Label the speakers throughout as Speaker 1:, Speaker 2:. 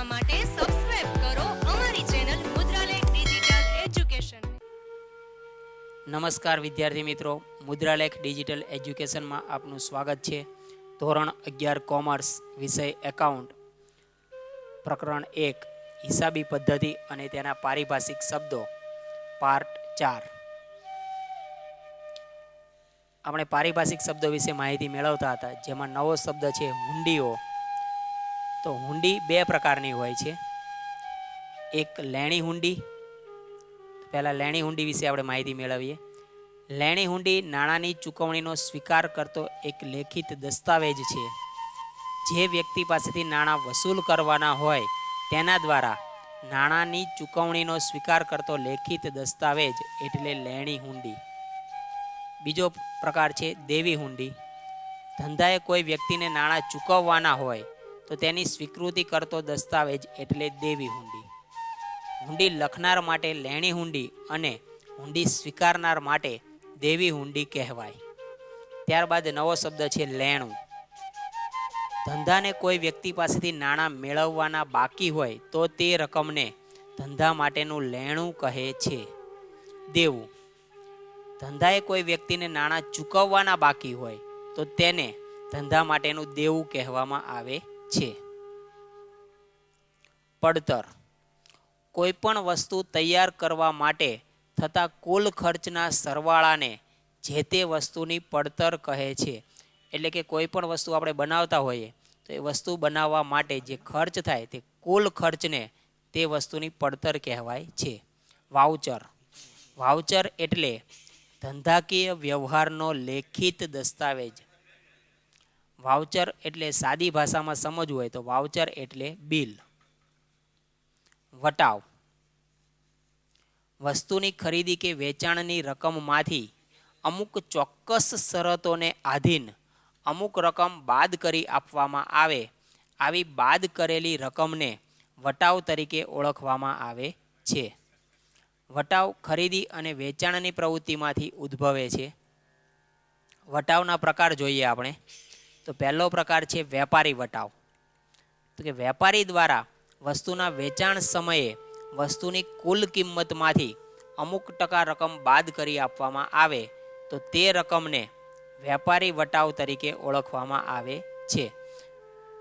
Speaker 1: જોવા માટે સબસ્ક્રાઇબ કરો અમારી ચેનલ મુદ્રાલેખ ડિજિટલ એજ્યુકેશન
Speaker 2: નમસ્કાર વિદ્યાર્થી મિત્રો, મુદ્રાલેખ ડિજિટલ એજ્યુકેશનમાં આપનું સ્વાગત છે. ધોરણ અગિયાર કોમર્સ વિષય એકાઉન્ટ પ્રકરણ એક, હિસાબી પદ્ધતિ અને તેના પારિભાષિક શબ્દો. પાર્ટ ચાર. આપણે પારિભાષિક શબ્દો વિશે માહિતી મેળવતા હતા, જેમાં નવો શબ્દ છે હુંડીઓ. તો હુંડી બે પ્રકારની હોય છે. એક લેણી હુંડી, પહેલાં લેણી હુંડી વિશે આપણે માહિતી મેળવીએ. લેણી હુંડી નાણાંની ચૂકવણીનો સ્વીકાર કરતો એક લેખિત દસ્તાવેજ છે. જે વ્યક્તિ પાસેથી નાણાં વસૂલ કરવાના હોય, તેના દ્વારા નાણાંની ચૂકવણીનો સ્વીકાર કરતો લેખિત દસ્તાવેજ એટલે લેણી હુંડી. બીજો પ્રકાર છે દેવી હુંડી. ધંધાએ કોઈ વ્યક્તિને નાણાં ચૂકવવાના હોય તો તેની સ્વીકૃતિ કરતો દસ્તાવેજ એટલે દેવી હુંડી. હુંડી લખનાર માટે લેણી હુંડી અને હુંડી સ્વીકારનાર માટે દેવી હુંડી કહેવાય. ત્યારબાદ નવો શબ્દ છે લેણું. ધંધાને કોઈ વ્યક્તિ પાસેથી નાણાં મેળવવાના બાકી હોય તો તે રકમને ધંધા માટેનું લેણું કહે છે. દેવું. ધંધાએ કોઈ વ્યક્તિને નાણાં ચૂકવવાના બાકી હોય તો તેને ધંધા માટેનું દેવું કહેવામાં આવે છે. પડતર. કોઈ પણ વસ્તુ તૈયાર કરવા માટે થતા કુલ ખર્ચના સરવાળાને જે તે વસ્તુની પડતર કહે છે, એટલે કે કોઈ પણ વસ્તુ આપણે બનાવતા હોઈએ, તો એ વસ્તુ બનાવવા માટે જે ખર્ચ થાય તે કુલ ખર્ચને તે વસ્તુની પડતર કહેવાય છે. વાઉચર. વાઉચર એટલે ધંધાકીય વ્યવહારનો લેખિત દસ્તાવેજ. વાઉચર એટલે સાદી ભાષામાં સમજવું હોય તો વાઉચર એટલે બિલ વટાવ. વસ્તુની ખરીદી કે વેચાણની રકમમાંથી અમુક ચોક્કસ શરતોને આધીન અમુક રકમ બાદ કરી આપવામાં આવે, આવી બાદ કરેલી રકમને વટાવ તરીકે ઓળખવામાં આવે છે. વટાવ ખરીદી અને વેચાણની પ્રવૃત્તિમાંથી ઉદ્ભવે છે. વટાવના પ્રકાર જોઈએ આપણે. તો પહેલો પ્રકાર છે વેપારી વટાવ. તો કે વેપારી દ્વારા વસ્તુના વેચાણ સમયે વસ્તુની કુલ કિંમતમાંથી અમુક ટકા રકમ બાદ કરી આપવામાં આવે તો તે રકમને વેપારી વટાવ તરીકે ઓળખવામાં આવે છે.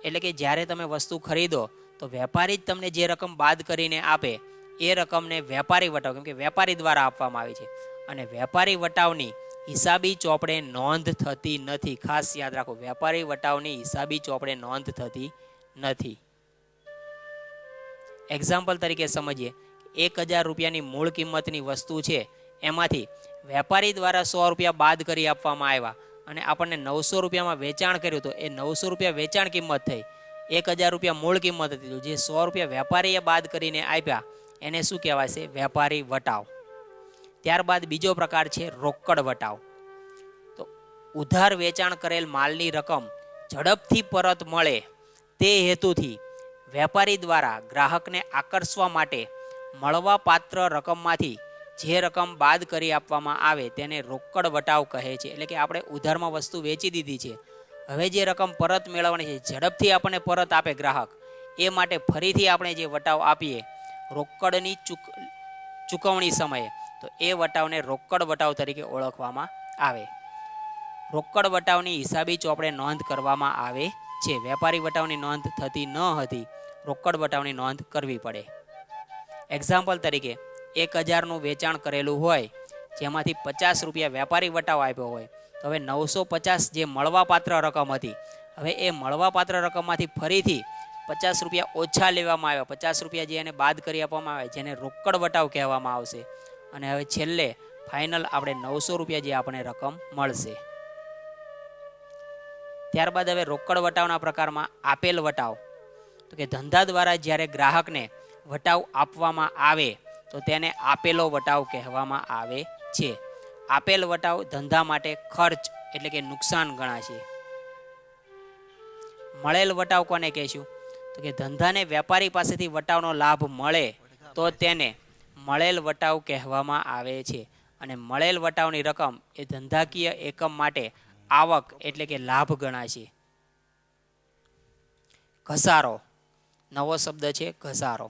Speaker 2: એટલે કે જ્યારે તમે વસ્તુ ખરીદો તો વેપારી જ તમને જે રકમ બાદ કરીને આપે એ રકમને વેપારી વટાવ કેમ કે વેપારી દ્વારા આપવામાં આવી છે. અને વેપારી વટાવની હિસાબી ચોપડે નોંધ થતી નથી. ખાસ યાદ રાખો, વેપારી વટાવની હિસાબી ચોપડે નોંધ થતી નથી. એક્ઝામ્પલ તરીકે સમજીએ. એક હજાર રૂપિયાની મૂળ કિંમતની વસ્તુ છે. એમાંથી વેપારી દ્વારા સો રૂપિયા બાદ કરી આપવામાં આવ્યા અને આપણને નવસો રૂપિયામાં વેચાણ કર્યું તો એ નવસો રૂપિયા વેચાણ કિંમત થઈ. એક હજાર રૂપિયા મૂળ કિંમત હતી. જે સો રૂપિયા વેપારીએ બાદ કરીને આપ્યા, એને શું કહેવાય છે વેપારી વટાવ. ત્યારબાદ બીજો પ્રકાર છે રોકડ વટાવ. તો ઉધાર વેચાણ કરેલ માલની રકમ ઝડપથી પરત મળે તે હેતુથી વેપારી દ્વારા ગ્રાહકને આકર્ષવા માટે મળવા પાત્ર રકમમાંથી જે રકમ બાદ કરી આપવામાં આવે તેને રોકડ વટાવ કહે છે. એટલે કે આપણે ઉધારમાં વસ્તુ વેચી દીધી છે. હવે જે રકમ પરત મેળવવાની છે, ઝડપથી આપણને પરત આપે ગ્રાહક. એ માટે ફરીથી આપણે જે વટાવ આપીએ, રોકડની ચૂક, ચૂકવણી સમયે તો એ વટાવને રોકડ વટાવ તરીકે ઓળખવામાં આવે. રોકડ વટાવની હિસાબી ચોપડે નોંધ કરવામાં આવે છે. વેપારી વટાવની નોંધ થતી ન હતી, રોકડ વટાવની નોંધ કરવી પડે. એક્ઝામ્પલ તરીકે, એક હજારનું વેચાણ કરેલું હોય, જેમાંથી પચાસ રૂપિયા વેપારી વટાવ આપ્યો હોય, તો હવે નવસો પચાસ જે મળવાપાત્ર રકમ હતી, હવે એ મળવાપાત્ર રકમમાંથી ફરીથી પચાસ રૂપિયા ઓછા લેવામાં આવ્યા. પચાસ રૂપિયા જે એને બાદ કરી આપવામાં આવે જેને રોકડ વટાવ કહેવામાં આવશે. અને હવે છેલ્લે ફાઇનલ આપણે નવસો રૂપિયા જે આપણને રકમ મળશે. ત્યારબાદ હવે રોકડ વટાવના પ્રકારમાં આપેલ વટાવ. તો કે ધંધા દ્વારા જ્યારે ગ્રાહકને વટાવ આપવામાં આવે, તો તેને આપેલો વટાવ કહેવામાં આવે છે. આપેલ વટાવ ધંધા માટે ખર્ચ એટલે કે નુકસાન ગણાશે. મળેલ વટાવ કોને કહેશું? તો કે ધંધાને વેપારી પાસેથી વટાવનો લાભ મળે તો તેને મળેલ વટાવ કહેવામાં આવે છે. અને મળેલ વટાવની રકમ એ ધંધાકીય એકમ માટે આવક એટલે કે લાભ ગણાશે ઘસારો. નવો શબ્દ છે ઘસારો.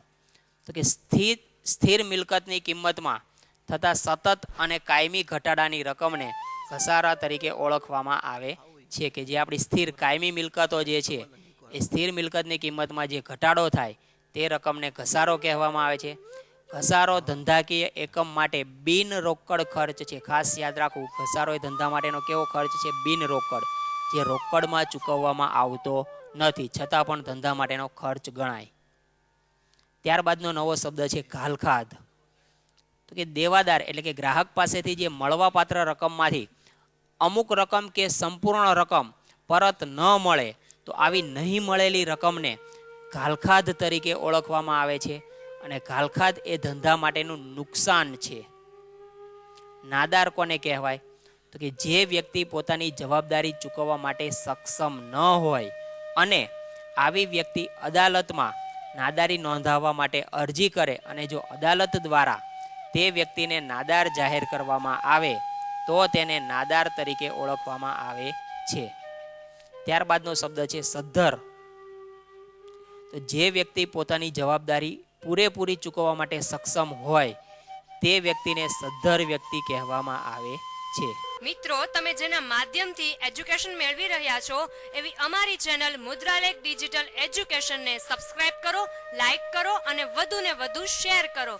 Speaker 2: તો કે સ્થિર સ્થિર મિલકતની કિંમતમાં થતા સતત અને કાયમી ઘટાડાની રકમને ઘસારા તરીકે ઓળખવામાં આવે છે કે જે આપણી સ્થિર, કાયમી મિલકતો જે છે, એ સ્થિર મિલકતની કિંમતમાં જે ઘટાડો થાય તે રકમને ઘસારો કહેવામાં આવે છે. ઘસારો ધંધાકીય એકમ માટે બિન રોકડ ખર્ચ છે. ખાસ યાદ રાખવું ઘસારો એ ધંધા માટેનો કેવો ખર્ચ છે? બિન રોકડ. જે રોકડમાં ચૂકવવામાં આવતો નથી. છતાં પણ ધંધા માટેનો ખર્ચ ગણાય. ત્યારબાદનો નવો શબ્દ છે, ઘાલખાદ. તો કે દેવાદાર એટલે કે ગ્રાહક પાસેથી જે મળવાપાત્ર રકમમાંથી અમુક રકમ કે સંપૂર્ણ રકમ પરત ન મળે, તો આવી નહીં મળેલી રકમને ઘાલખાદ તરીકે ઓળખવામાં આવે છે. અને ઘાલખાદ એ ધંધા માટેનું નુકસાન છે. નાદાર કોને કહેવાય? તો કે જે વ્યક્તિ પોતાની જવાબદારી ચૂકવવા માટે સક્ષમ ન હોય અને આવી વ્યક્તિ અદાલતમાં નાદારી નોંધાવવા માટે અરજી કરે અને જો અદાલત દ્વારા તે વ્યક્તિને નાદાર જાહેર કરવામાં આવે, તો તેને નાદાર તરીકે ઓળખવામાં આવે છે. ત્યારબાદનો શબ્દ છે સદ્ધર. તો જે વ્યક્તિ પોતાની જવાબદારી પૂરેપૂરી ચૂકવવા માટે સક્ષમ હોય તે વ્યક્તિને સદ્ધર વ્યક્તિ કહેવામાં આવે છે.
Speaker 1: મિત્રો, તમે જેના માધ્યમથી એજ્યુકેશન મેળવી રહ્યા છો, એવી અમારી ચેનલ મુદ્રાલેખ ડિજિટલ એજ્યુકેશનને સબસ્ક્રાઇબ કરો, લાઇક કરો અને વધુને વધુ શેર કરો.